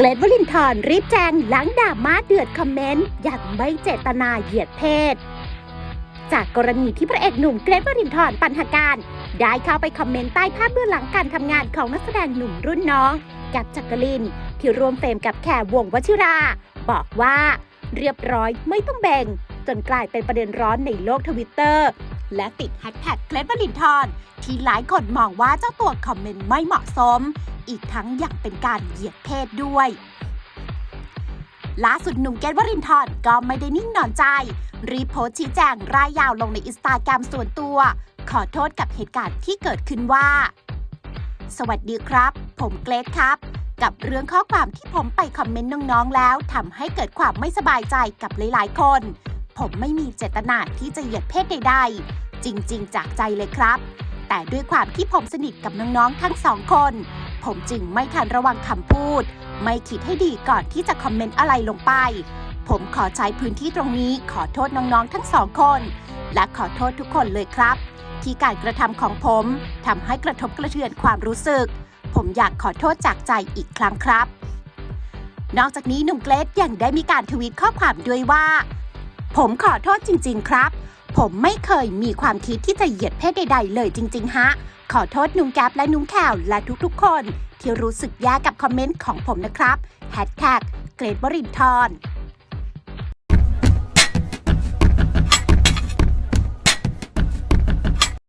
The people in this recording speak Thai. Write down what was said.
เกรทวลินทร์รีบแจงหลังด่ามาเดือดคอมเมนต์อย่างไม่เจตนาเหยียดเพศ จากกรณีที่พระเอกหนุ่มเกรทวลินทร์ปัญหาการ ได้เข้าไปคอมเมนต์ใต้ภาพเบื้องหลังการทำงานของนักแสดงหนุ่มรุ่นน้อง กับจักริน ที่รวมเฟรมกับแขวงวชิรา บอกว่า เรียบร้อยไม่ต้องแบ่ง จนกลายเป็นประเด็นร้อนในโลกทวิตเตอร์ และติดแฮชแท็กเกรทวลินทร์ที่หลายคนมองว่าเจ้าตัวคอมเมนต์ไม่เหมาะสม อีกทั้งยังเป็นการเหยียดเพศด้วยล่าสุดหนุ่มเกรทวรินทร์ก็ไม่ได้นิ่งนอนใจ รีโพสชี้แจงรายยาวลงในอินสตาแกรมส่วนตัว ขอโทษกับเหตุการณ์ที่เกิดขึ้นว่า สวัสดีครับ ผมเกรทครับ กับเรื่องข้อความที่ผมไปคอมเมนต์น้องๆแล้วทำให้เกิดความไม่สบายใจกับหลายๆคน ผมไม่มีเจตนาที่จะเหยียดเพศใดๆ จริงๆ จากใจเลยครับ แต่ด้วยความที่ผมสนิทกับน้องๆ ทั้งสองคน ผมจึงไม่ทันระวังคำพูด ไม่คิดให้ดีก่อนที่จะคอมเมนต์อะไรลงไป ผมขอใช้พื้นที่ตรงนี้ขอโทษน้องๆ ทั้งสองคน และขอโทษทุกคนเลยครับ ที่การกระทำของผมทำให้กระทบกระเทือนความรู้สึก ผมอยากขอโทษจากใจอีกครั้งครับนอกจากนี้หนุ่มเกรทยังได้มีการทวีตข้อความด้วยว่า ผมขอโทษจริง ๆ ครับ ผมไม่เคยมีความคิดที่จะเหยียดเพศใด ๆ เลยจริง ๆ ฮะ ขอโทษนุ้งแก๊ปและนุ้งแขวและทุกๆ คน ที่รู้สึกแย่กับคอมเมนต์ของผมนะครับแฮชแท็กเกรดบรินทร์